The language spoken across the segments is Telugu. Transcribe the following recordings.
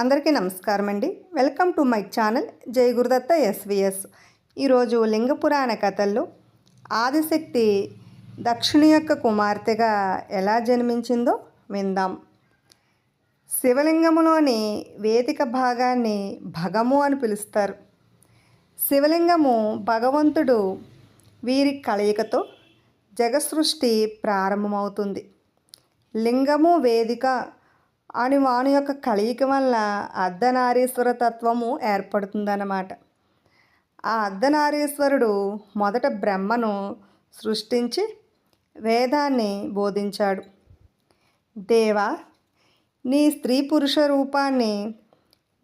అందరికీ నమస్కారం అండి వెల్కమ్ టు మై ఛానల్ జై గురుదత్త ఎస్విఎస్. ఈరోజు లింగ పురాణ కథల్లో ఆదిశక్తి దక్షిణ యొక్క కుమార్తెగా ఎలా జన్మించిందో విందాం. శివలింగములోని వేదిక భాగాన్ని భగము అని పిలుస్తారు. శివలింగము భగవంతుడు వీరి కలయికతో జగసృష్టి ప్రారంభమవుతుంది. లింగము వేదిక అని వాని యొక్క కలయిక వల్ల అర్ధనారీశ్వర తత్వము ఏర్పడుతుందన్నమాట. ఆ అర్ధనారీశ్వరుడు మొదట బ్రహ్మను సృష్టించి వేదాన్ని బోధించాడు. దేవా నీ స్త్రీ పురుష రూపాన్ని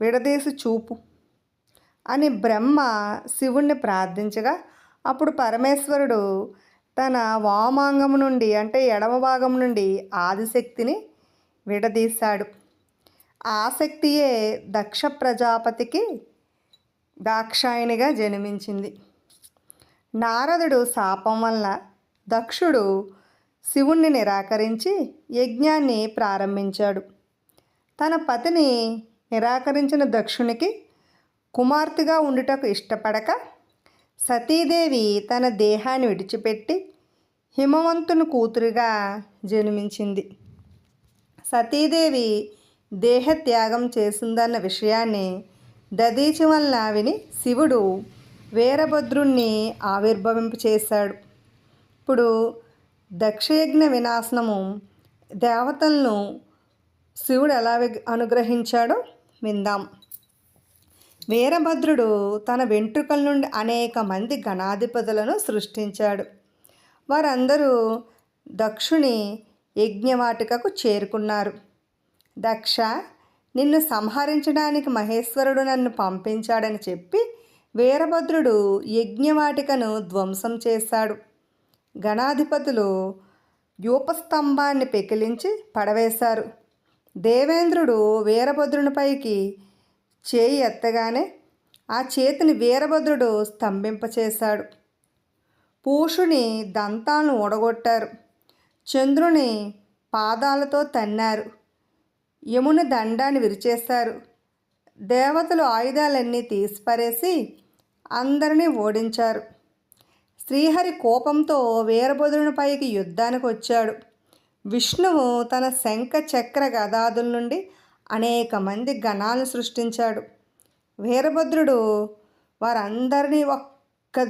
విడదీసి చూపు అని బ్రహ్మ శివుణ్ణి ప్రార్థించగా అప్పుడు పరమేశ్వరుడు తన వామాంగం నుండి అంటే ఎడమ భాగం నుండి ఆదిశక్తిని విడదీశాడు. ఆసక్తియే దక్ష ప్రజాపతికి దాక్షాయణిగా జన్మించింది. నారదుడు శాపం వల్ల దక్షుడు శివుణ్ణి నిరాకరించి యజ్ఞాన్ని ప్రారంభించాడు. తన పతిని నిరాకరించిన దక్షునికి కుమార్తెగా ఉండుటకు ఇష్టపడక సతీదేవి తన దేహాన్ని విడిచిపెట్టి హిమవంతుని కూతురుగా జన్మించింది. సతీదేవి దేహత్యాగం చేసిందన్న విషయాన్ని దదీచి వలన విని శివుడు వీరభద్రుణ్ణి ఆవిర్భవింప చేశాడు. ఇప్పుడు దక్షయజ్ఞ వినాశనము దేవతలను శివుడు ఎలా అనుగ్రహించాడో విందాం. వీరభద్రుడు తన వెంట్రుకల నుండి అనేక మంది గణాధిపతులను సృష్టించాడు. వారందరూ దక్షుని యజ్ఞవాటికకు చేరుకున్నారు. దక్ష నిన్ను సంహరించడానికి మహేశ్వరుడు నన్ను పంపించాడని చెప్పి వీరభద్రుడు యజ్ఞవాటికను ధ్వంసం చేశాడు. గణాధిపతులు యూపస్తంభాన్ని పెకిలించి పడవేశారు. దేవేంద్రుడు వీరభద్రునిపైకి చేయి ఎత్తగానే ఆ చేతిని వీరభద్రుడు స్తంభింపచేశాడు. పూషుని దంతాలను ఊడగొట్టారు. చంద్రుని పాదాలతో తన్నారు. యముని దండాన్ని విరిచేశారు దేవతలు ఆయుధాలన్నీ తీసిపారేసి అందరినీ ఓడించారు. శ్రీహరి కోపంతో వీరభద్రుని పైకి యుద్ధానికి వచ్చాడు. విష్ణువు తన శంఖ చక్ర గదాదుల నుండి అనేక మంది గణాలను సృష్టించాడు. వీరభద్రుడు వారందరినీ ఒక్క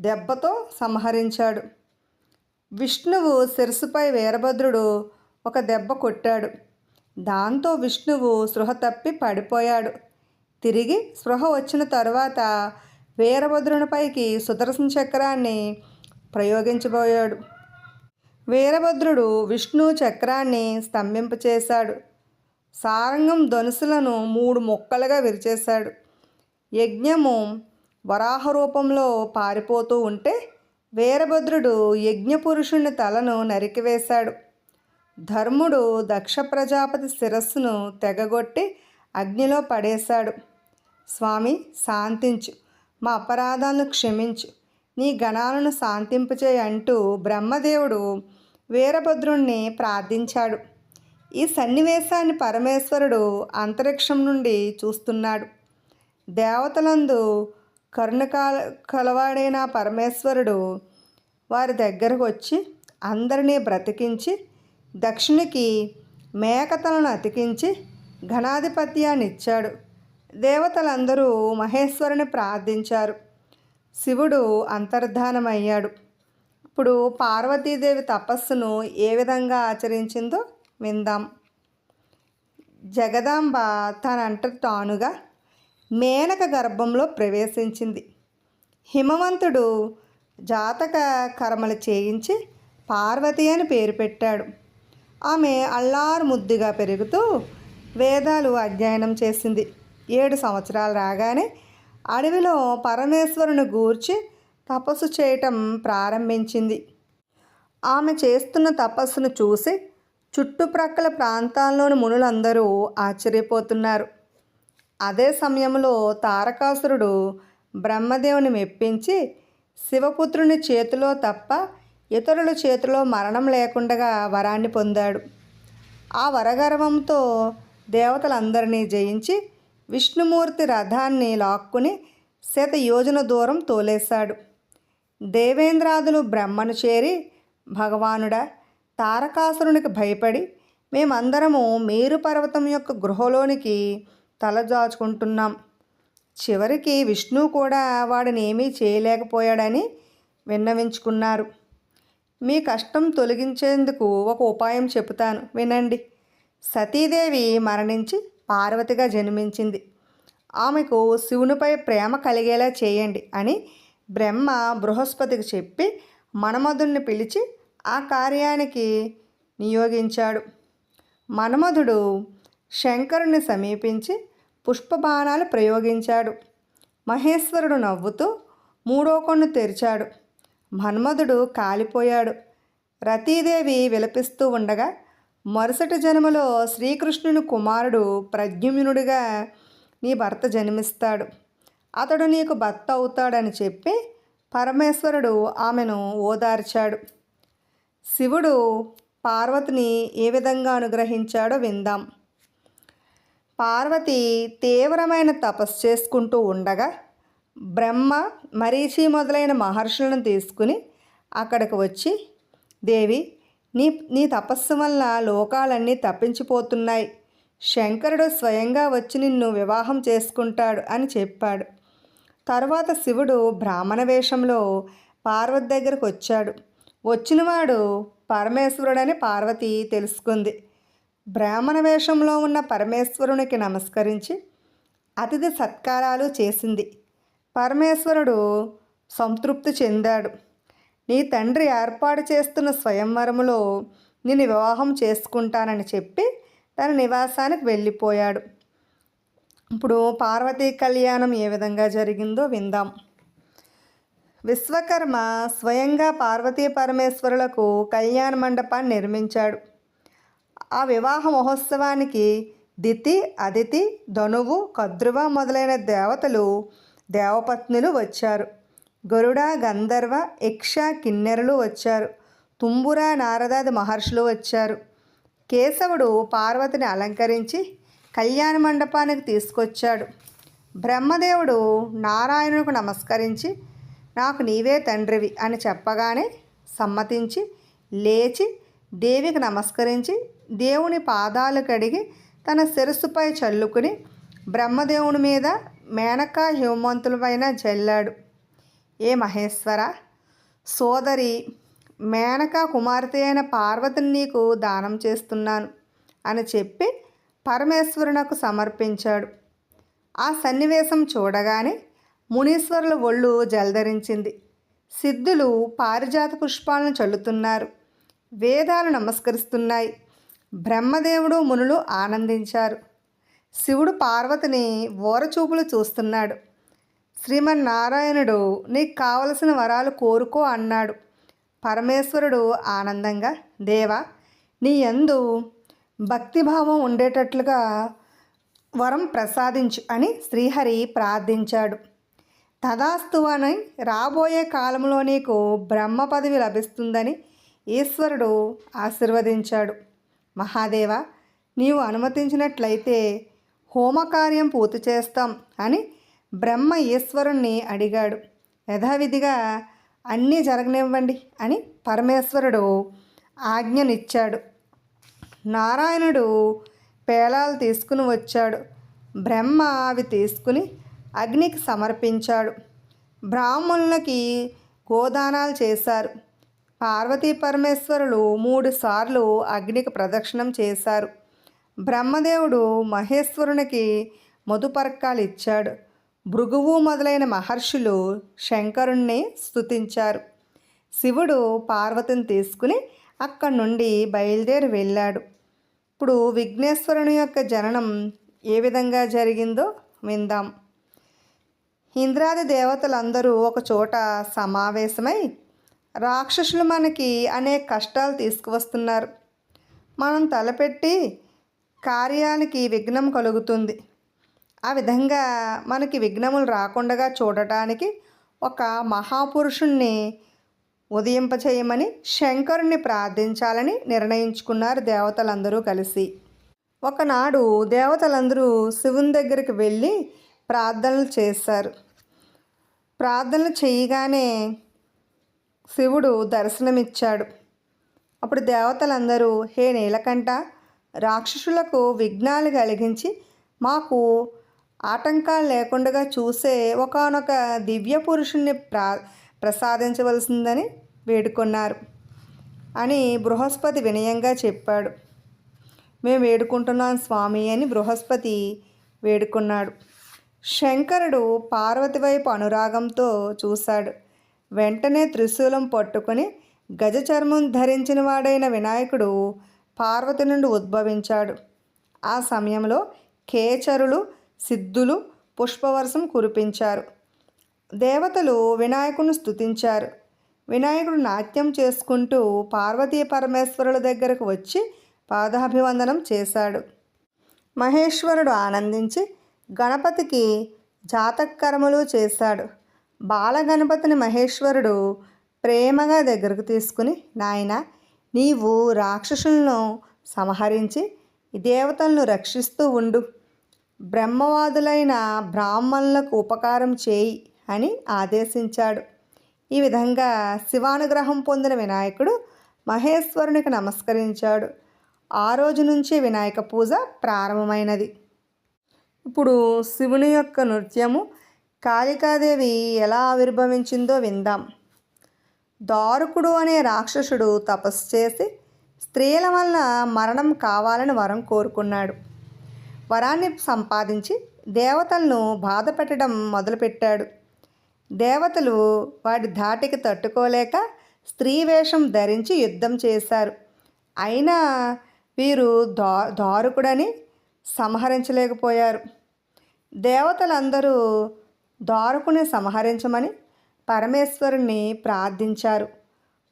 దెబ్బతో సంహరించాడు. విష్ణువు శిరస్సుపై వీరభద్రుడు ఒక దెబ్బ కొట్టాడు. దాంతో విష్ణువు స్పృహ తప్పి పడిపోయాడు. తిరిగి స్పృహ వచ్చిన తరువాత వీరభద్రునిపైకి సుదర్శన చక్రాన్ని ప్రయోగించబోయాడు. వీరభద్రుడు విష్ణు చక్రాన్ని స్తంభింపచేశాడు సారంగం ధనుసులను మూడు ముక్కలుగా విరిచేశాడు. యజ్ఞము వరాహ రూపంలో పారిపోతూ ఉంటే వీరభద్రుడు యజ్ఞపురుషుని తలను నరికివేశాడు. ధర్ముడు దక్ష ప్రజాపతి శిరస్సును తెగగొట్టి అగ్నిలో పడేశాడు. స్వామి శాంతించు. మా అపరాధాలను క్షమించు. నీ గణాలను శాంతింపచేయి అంటూ బ్రహ్మదేవుడు వీరభద్రుణ్ణి ప్రార్థించాడు. ఈ సన్నివేశాన్ని పరమేశ్వరుడు అంతరిక్షం నుండి చూస్తున్నాడు. దేవతలందు కరుణ కాల కలవాడైన పరమేశ్వరుడు వారి దగ్గరకు వచ్చి అందరినీ బ్రతికించి దక్షిణకి మేకతలను అతికించి ఘనాధిపత్యాన్ని ఇచ్చాడు దేవతలందరూ మహేశ్వరుని ప్రార్థించారు. శివుడు అంతర్ధానమయ్యాడు. ఇప్పుడు పార్వతీదేవి తపస్సును ఏ విధంగా ఆచరించిందో విందాం. జగదాంబ తనంట తానుగా మేనక గర్భంలో ప్రవేశించింది. హిమవంతుడు జాతక కర్మలు చేయించి పార్వతి అని పేరు పెట్టాడు. ఆమె అల్లారు ముద్దుగా పెరుగుతూ వేదాలు అధ్యయనం చేసింది. ఏడు సంవత్సరాలు రాగానే అడవిలో పరమేశ్వరుని గూర్చి తపస్సు చేయటం ప్రారంభించింది. ఆమె చేస్తున్న తపస్సును చూసి చుట్టుప్రక్కల ప్రాంతాల్లోని మునులందరూ ఆశ్చర్యపోతున్నారు. అదే సమయంలో తారకాసురుడు బ్రహ్మదేవుని మెప్పించి శివపుత్రుని చేతిలో తప్ప ఇతరుల చేతిలో మరణం లేకుండా వరాన్ని పొందాడు. ఆ వరగర్వంతో దేవతలందరినీ జయించి విష్ణుమూర్తి రథాన్ని లాక్కుని శత యోజన దూరం తోలేశాడు. దేవేంద్రాదులు బ్రహ్మను చేరి భగవానుడా తారకాసురునికి భయపడి మేమందరము మేరు పర్వతం యొక్క గృహలోనికి తలజాచుకుంటున్నాం చివరికి విష్ణు కూడా వాడిని ఏమీ చేయలేకపోయాడని విన్నవించుకున్నారు. మీ కష్టం తొలగించేందుకు ఒక ఉపాయం చెబుతాను. వినండి. సతీదేవి మరణించి పార్వతిగా జన్మించింది. ఆమెకు శివునిపై ప్రేమ కలిగేలా చేయండి అని బ్రహ్మ బృహస్పతికి చెప్పి మన్మధుడిని పిలిచి ఆ కార్యానికి నియోగించాడు. మన్మధుడు శంకరుని సమీపించి పుష్పబాణాలు ప్రయోగించాడు. మహేశ్వరుడు నవ్వుతూ మూడో కన్ను తెరిచాడు. మన్మధుడు కాలిపోయాడు. రతీదేవి విలపిస్తూ ఉండగా మరుసటి జన్మలో శ్రీకృష్ణుని కుమారుడు ప్రద్యుమ్నుడిగా నీ భర్త జన్మిస్తాడు. అతడు నీకు భర్త అవుతాడని చెప్పి పరమేశ్వరుడు ఆమెను ఓదార్చాడు. శివుడు పార్వతిని ఏ విధంగా అనుగ్రహించాడో విందాం. పార్వతి తీవ్రమైన తపస్సు చేసుకుంటూ ఉండగా బ్రహ్మ మరీచి మొదలైన మహర్షులను తీసుకుని అక్కడికి వచ్చి దేవి నీ నీ తపస్సు వల్ల లోకాలన్నీ తప్పించిపోతున్నాయి. శంకరుడు స్వయంగా వచ్చి నిన్ను వివాహం చేసుకుంటాడు అని చెప్పాడు. తరువాత శివుడు బ్రాహ్మణ వేషంలో పార్వతి దగ్గరకు వచ్చాడు. వచ్చినవాడు పరమేశ్వరుడని పార్వతి తెలుసుకుంది. బ్రాహ్మణ వేషంలో ఉన్న పరమేశ్వరునికి నమస్కరించి అతిథి సత్కారాలు చేసింది. పరమేశ్వరుడు సంతృప్తి చెందాడు. నీ తండ్రి ఏర్పాటు చేస్తున్న స్వయంవరములో నేను వివాహం చేసుకుంటానని చెప్పి తన నివాసానికి వెళ్ళిపోయాడు. ఇప్పుడు పార్వతీ కళ్యాణం ఏ విధంగా జరిగిందో విందాం. విశ్వకర్మ స్వయంగా పార్వతీ పరమేశ్వరులకు కళ్యాణ మండపాన్ని నిర్మించాడు. ఆ వివాహ మహోత్సవానికి దితి అదితి ధనువు కద్రువ మొదలైన దేవతలు దేవపత్నులు వచ్చారు. గరుడ గంధర్వ యక్ష కిన్నెరలు వచ్చారు. తుంబుర నారదాది మహర్షులు వచ్చారు. కేశవుడు పార్వతిని అలంకరించి కళ్యాణ మండపానికి తీసుకొచ్చాడు. బ్రహ్మదేవుడు నారాయణుకు నమస్కరించి నాకు నీవే తండ్రివి అని చెప్పగానే సమ్మతించి లేచి దేవికి నమస్కరించి దేవుని పాదాలు కడిగి తన శిరస్సుపై చల్లుకుని బ్రహ్మదేవుని మీద మేనక హేమంతులపైన జల్లాడు. ఏ మహేశ్వర సోదరి మేనక కుమార్తె అయిన పార్వతిని నీకు దానం చేస్తున్నాను అని చెప్పి పరమేశ్వరునకు సమర్పించాడు. ఆ సన్నివేశం చూడగానే మునీశ్వరుల ఒళ్ళు జలధరించింది. సిద్ధులు పారిజాత పుష్పాలను చల్లుతున్నారు. వేదాలు నమస్కరిస్తున్నాయి. బ్రహ్మదేవుడు మునులు ఆనందించారు. శివుడు పార్వతిని ఓరచూపులు చూస్తున్నాడు. శ్రీమన్నారాయణుడు నీకు కావలసిన వరాలు కోరుకో అన్నాడు. పరమేశ్వరుడు ఆనందంగా దేవా నీ యందు భక్తిభావం ఉండేటట్లుగా వరం ప్రసాదించు అని శ్రీహరి ప్రార్థించాడు. తదాస్తు అని రాబోయే కాలంలో నీకు బ్రహ్మ పదవి లభిస్తుందని ఈశ్వరుడు ఆశీర్వదించాడు. మహాదేవ నీవు అనుమతించినట్లయితే హోమకార్యం పూర్తి చేస్తాం అని బ్రహ్మ ఈశ్వరుణ్ణి అడిగాడు. యథావిధిగా అన్నీ జరగనివ్వండి అని పరమేశ్వరుడు ఆజ్ఞనిచ్చాడు. నారాయణుడు పేలాలు తీసుకుని వచ్చాడు. బ్రహ్మ అవి తీసుకుని అగ్నికి సమర్పించాడు. బ్రాహ్మణులకి గోదానాలు చేశారు. పార్వతీ పరమేశ్వరులు మూడు సార్లు అగ్నికి ప్రదక్షిణం చేశారు. బ్రహ్మదేవుడు మహేశ్వరునికి మధుపర్కాలు ఇచ్చాడు భృగువు మొదలైన మహర్షులు శంకరుణ్ణి స్తుతించారు. శివుడు పార్వతిని తీసుకుని అక్కడి నుండి బయలుదేరి వెళ్ళాడు. ఇప్పుడు విఘ్నేశ్వరుని యొక్క జననం ఏ విధంగా జరిగిందో విందాం. ఇంద్రాది దేవతలందరూ ఒక చోట సమావేశమై రాక్షసులు మనకి అనేక కష్టాలు తీసుకువస్తున్నారు. మనం తలపెట్టి కార్యానికి విఘ్నం కలుగుతుంది. ఆ విధంగా మనకి విఘ్నములు రాకుండా చూడటానికి ఒక మహాపురుషుణ్ణి ఉదయింపచేయమని శంకరుణ్ణి ప్రార్థించాలని నిర్ణయించుకున్నారు దేవతలందరూ కలిసి. ఒకనాడు దేవతలందరూ శివుని దగ్గరికి వెళ్ళి ప్రార్థనలు చేశారు. ప్రార్థనలు చేయగానే శివుడు దర్శనమిచ్చాడు. అప్పుడు దేవతలందరూ హే నీలకంఠ రాక్షసులకు విఘ్నాలు కలిగించి మాకు ఆటంకాలు లేకుండా చూసే ఒకానొక దివ్య పురుషుణ్ణి ప్రా ప్రసాదించవలసిందని వేడుకున్నారు అని బృహస్పతి వినయంగా చెప్పాడు. మేము వేడుకుంటున్నాం స్వామి అని బృహస్పతి వేడుకున్నాడు. శంకరుడు పార్వతి వైపు అనురాగంతో చూశాడు. వెంటనే త్రిశూలం పట్టుకొని గజ చర్మం ధరించిన వాడైన వినాయకుడు పార్వతి నుండి ఉద్భవించాడు. ఆ సమయంలో కేచరులు సిద్ధులు పుష్పవర్షం కురిపించారు. దేవతలు వినాయకుడిని స్తుతించారు. వినాయకుడు నాట్యం చేసుకుంటూ పార్వతీ పరమేశ్వరుల దగ్గరకు వచ్చి పాదాభివందనం చేశాడు. మహేశ్వరుడు ఆనందించి గణపతికి జాతకర్మలు చేశాడు. బాలగణపతిని మహేశ్వరుడు ప్రేమగా దగ్గరకు తీసుకుని నాయన నీవు రాక్షసులను సంహరించి దేవతలను రక్షిస్తూ ఉండు. బ్రహ్మవాదులైన బ్రాహ్మణులకు ఉపకారం చేయి అని ఆదేశించాడు. ఈ విధంగా శివానుగ్రహం పొందిన వినాయకుడు మహేశ్వరునికి నమస్కరించాడు. ఆ రోజు నుంచి వినాయక పూజ ప్రారంభమైనది. ఇప్పుడు శివుని యొక్క నృత్యము కాళికాదేవి ఎలా ఆవిర్భవించిందో విందాం. దారుకుడు అనే రాక్షసుడు తపస్సు చేసి స్త్రీల వల్ల మరణం కావాలని వరం కోరుకున్నాడు. వరాన్ని సంపాదించి దేవతలను బాధ పెట్టడం మొదలుపెట్టాడు. దేవతలు వాడి ధాటికి తట్టుకోలేక స్త్రీ వేషం ధరించి యుద్ధం చేశారు. అయినా వీరు దా దారుకుడని సంహరించలేకపోయారు. దేవతలందరూ దారుకుని సంహరించమని పరమేశ్వరుణ్ణి ప్రార్థించారు.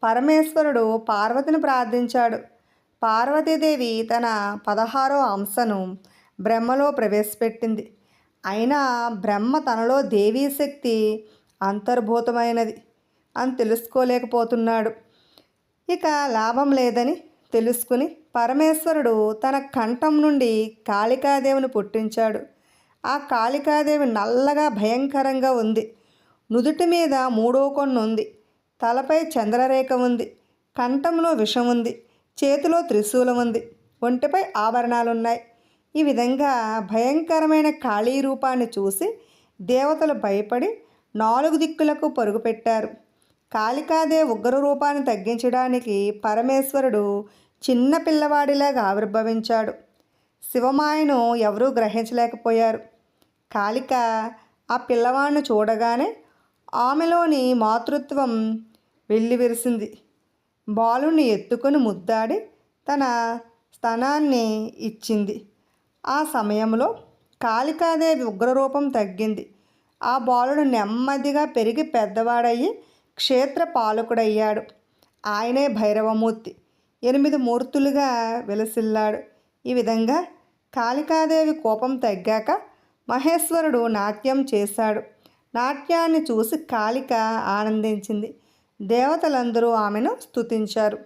పరమేశ్వరుడు పార్వతిని ప్రార్థించాడు. పార్వతీదేవి తన పదహారో అంశను బ్రహ్మలో ప్రవేశపెట్టింది. అయినా బ్రహ్మ తనలో దేవీ శక్తి అంతర్భూతమైనది అని తెలుసుకోలేకపోతున్నాడు. ఇక లాభం లేదని తెలుసుకుని పరమేశ్వరుడు తన కంఠం నుండి కాళికాదేవిని పుట్టించాడు. ఆ కాళికాదేవి నల్లగా భయంకరంగా ఉంది. నుదుటి మీద మూడో కొన్ను ఉంది. తలపై చంద్రరేఖ ఉంది. కంఠంలో విషం ఉంది. చేతిలో త్రిశూలం ఉంది. ఒంటిపై ఆభరణాలున్నాయి. ఈ విధంగా భయంకరమైన కాళీ రూపాన్ని చూసి దేవతలు భయపడి నాలుగు దిక్కులకు పరుగు పెట్టారు కాళికాదేవి ఉగ్ర రూపాన్ని తగ్గించడానికి పరమేశ్వరుడు చిన్న పిల్లవాడిలాగా ఆవిర్భవించాడు. శివమాయను ఎవరూ గ్రహించలేకపోయారు. కాళిక ఆ పిల్లవాడిని చూడగానే ఆమెలోని మాతృత్వం వెళ్ళివిరిసింది బాలుని ఎత్తుకొని ముద్దాడి తన స్తనాన్ని ఇచ్చింది. ఆ సమయంలో కాళికాదేవి ఉగ్రరూపం తగ్గింది. ఆ బాలుడు నెమ్మదిగా పెరిగి పెద్దవాడయ్యి క్షేత్ర పాలకుడయ్యాడు. ఆయనే భైరవమూర్తి. ఎనిమిది మూర్తులుగా విలసిల్లాడు. ఈ విధంగా కాళికాదేవి కోపం తగ్గాక మహేశ్వరుడు నాట్యం చేశాడు. నాట్యాన్ని చూసి కాళిక ఆనందించింది. దేవతలందరూ ఆమెను స్తుతించారు.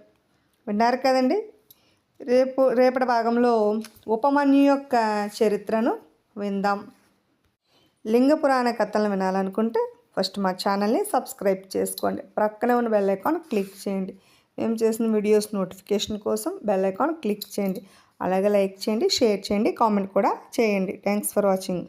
విన్నారు కదండి? రేపు రేపటి భాగంలో ఉపమన్యు యొక్క చరిత్రను విందాం. లింగ పురాణ కథలను వినాలనుకుంటే ఫస్ట్ మా ఛానల్ని సబ్స్క్రైబ్ చేసుకోండి. ప్రక్కనే ఉన్న బెల్ ఐకాన్ క్లిక్ చేయండి. మేము చేసిన వీడియోస్ నోటిఫికేషన్ కోసం బెల్ ఐకాన్ క్లిక్ చేయండి. అలాగే లైక్ చేయండి షేర్ చేయండి కామెంట్ కూడా చేయండి. Thanks for watching